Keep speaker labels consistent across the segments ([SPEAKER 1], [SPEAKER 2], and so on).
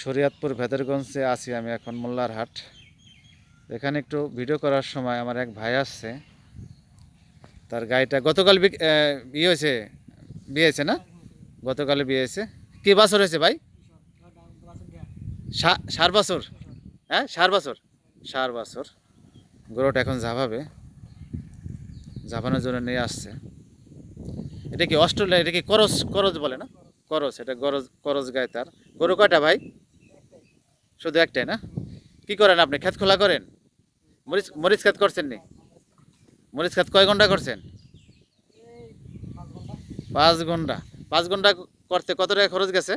[SPEAKER 1] শরীয়তপুর ভেদরগঞ্জে আছি আমি এখন মোল্লার হাট এখানে একটু ভিডিও করার সময় আমার এক ভাই আসছে। তার গাড়িটা গতকাল বিয়ে হয়েছে বিয়ে হয়েছে না? গতকালে বিয়ে হয়েছে। কি বছর হয়েছে ভাই? সার বছর। হ্যাঁ সার বছর। সার বছর। গরুটা এখন ঝাপাবে। ঝাপানোর জন্য নিয়ে আসছে। এটা কি অস্ট্রেলিয়া, এটা কি করজ করজ বলে না? করজ এটা গরজ করজ গায়ে তার। গরু কয়টা ভাই? শুধু একটাই না? কি করেন আপনি? ক্ষেত খোলা করেন? মরিচ মরিচ ক্ষেত করছেন নি মরিচ ক্ষেত কয় ঘণ্টা করছেন? পাঁচ ঘণ্টা। পাঁচ ঘণ্টা করতে কত টাকা খরচ গেছে?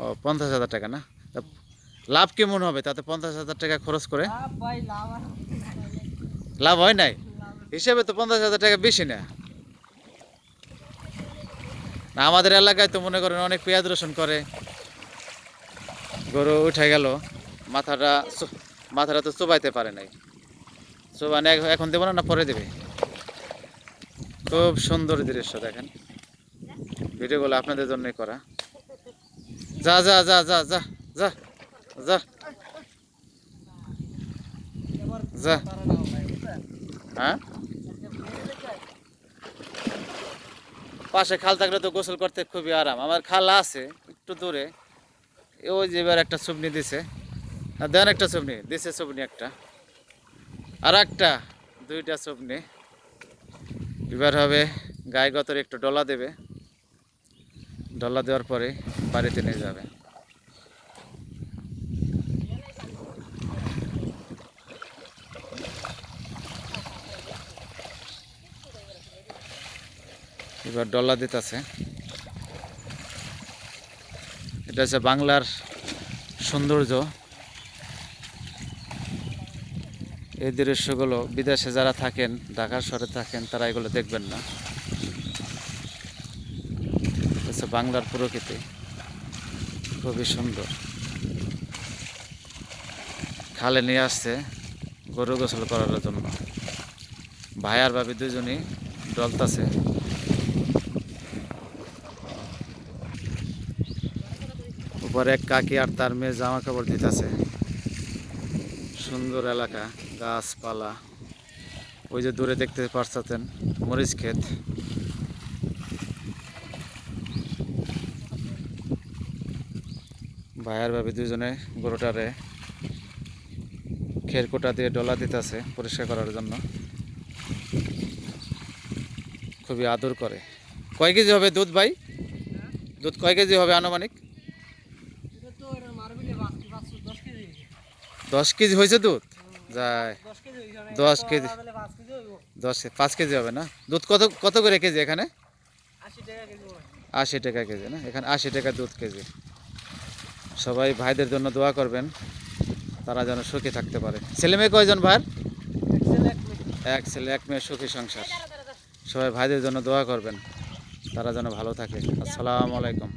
[SPEAKER 1] ও, পঞ্চাশ হাজার টাকা না? লাভ কেমন হবে? তাতে পঞ্চাশ হাজার টাকা খরচ করে? লাভ হয় নাই? হিসেবে তো পঞ্চাশ হাজার টাকা বেশি না, আমাদের এলাকায় তো মনে করেন অনেক পেঁয়াজ রসুন করে। গরু উঠে গেল, মাথাটা মাথাটা তো চোবাইতে পারে নাই। চোবানে এখন দেবো না না পরে দেবে? খুব সুন্দর দৃশ্য দেখেন। ভিডিওগুলো আপনাদের জন্যই করা। যা যা যা যা যা যা যা। যা। হ্যাঁ? পাশে খাল থাকলে তো গোসল করতে খুবই আরাম। আমার খাল আছে, একটু দূরে। ওই যে এবার একটা সুবনি দিছে। দেন একটা সুবনি দিছে সুবনি একটা। আর একটা, দুইটা সুবনি এবার হবে গায়ে গতরে একটু ডলা দেবে। ডলা দেওয়ার পরে বাড়িতে নিয়ে যাবে। এবার ডলা দিতেছে। এটা হচ্ছে বাংলার সৌন্দর্য। এই দৃশ্যগুলো বিদেশে যারা থাকেন, ঢাকার শহরে থাকেন, তারা এগুলো দেখবেন না। হচ্ছে বাংলার প্রকৃতি। খুবই সুন্দর। খালে নিয়ে আসছে গরু গোসল করার জন্য। ভাই আর ভাবি দুজনই ডলতাছে। উপরে কাকি আর তার মেয়ে জামা কাপড় দিতেছে। সুন্দর এলাকা, গাছপালা। ওই যে দূরে দেখতে পারছেন, মরিচ ক্ষেত। ভাইয়ার ভাবি দুজনে গরুটারে খের কোটা দিয়ে ডলা দিতেছে পরিষ্কার করার জন্য। খুবই আদর করে। কয় কেজি হবে দুধ ভাই? দুধ কয় কেজি হবে আনুমানিক? দশ কেজি হয়েছে দুধ? যায়। দশ কেজি দশ পাঁচ কেজি হবে না? দুধ কত কত করে কেজি এখানে? আশি টাকা কেজি না? এখানে আশি টাকা দুধ কেজি। সবাই ভাইদের জন্য দোয়া করবেন তারা যেন সুখী থাকতে পারে। ছেলে মেয়ে কয়জন ভাইয়ের? এক ছেলে এক মেয়ে। সুখী সংসার। সবাই ভাইদের জন্য দোয়া করবেন তারা যেন ভালো থাকে। আসসালামু আলাইকুম।